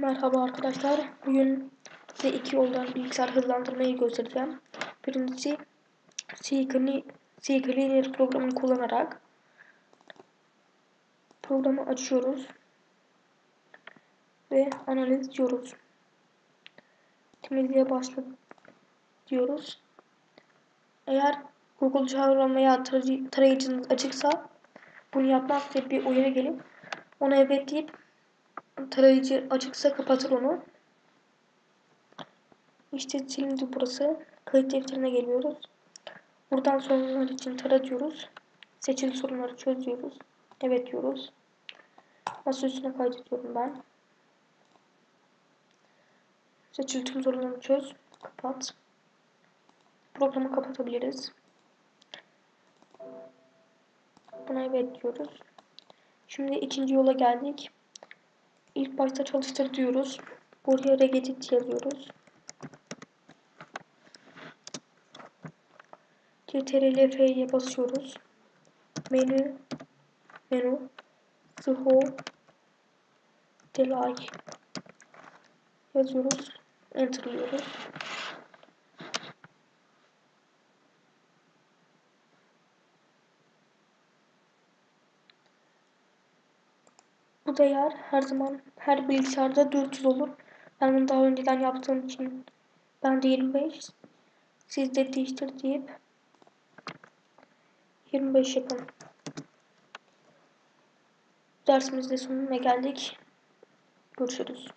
Merhaba arkadaşlar. Bugün size iki yoldan bilgisayar hızlandırmayı göstereceğim. Birincisi CCleaner programını kullanarak programı açıyoruz ve analiz diyoruz. Temizliğe başla diyoruz. Eğer Google çağrılma veya tarayıcınız açıksa bunu yapmak size bir uyarı gelip ona evet deyip tarayıcı açıksa kapatır onu. İşte silindi burası. Kayıt defterine geliyoruz. Buradan sorunlar için tara diyoruz. Seçili sorunları çözüyoruz. Evet diyoruz. Masa üstüne kaydediyorum ben. Seçili tüm sorunları çöz. Kapat. Programı kapatabiliriz. Buna evet diyoruz. Şimdi ikinci yola geldik. İlk başta çalıştır diyoruz. Buraya regedit yazıyoruz. Ctrl F'ye basıyoruz. Menü menü Sıho Delay yazıyoruz. Enter'lıyoruz. Bu değer her zaman her bilgisayarda 400 olur. Ben bunu daha önceden yaptığım için ben de 25 siz de değiştir deyip 25 yapın. Dersimizde sonuna geldik. Görüşürüz.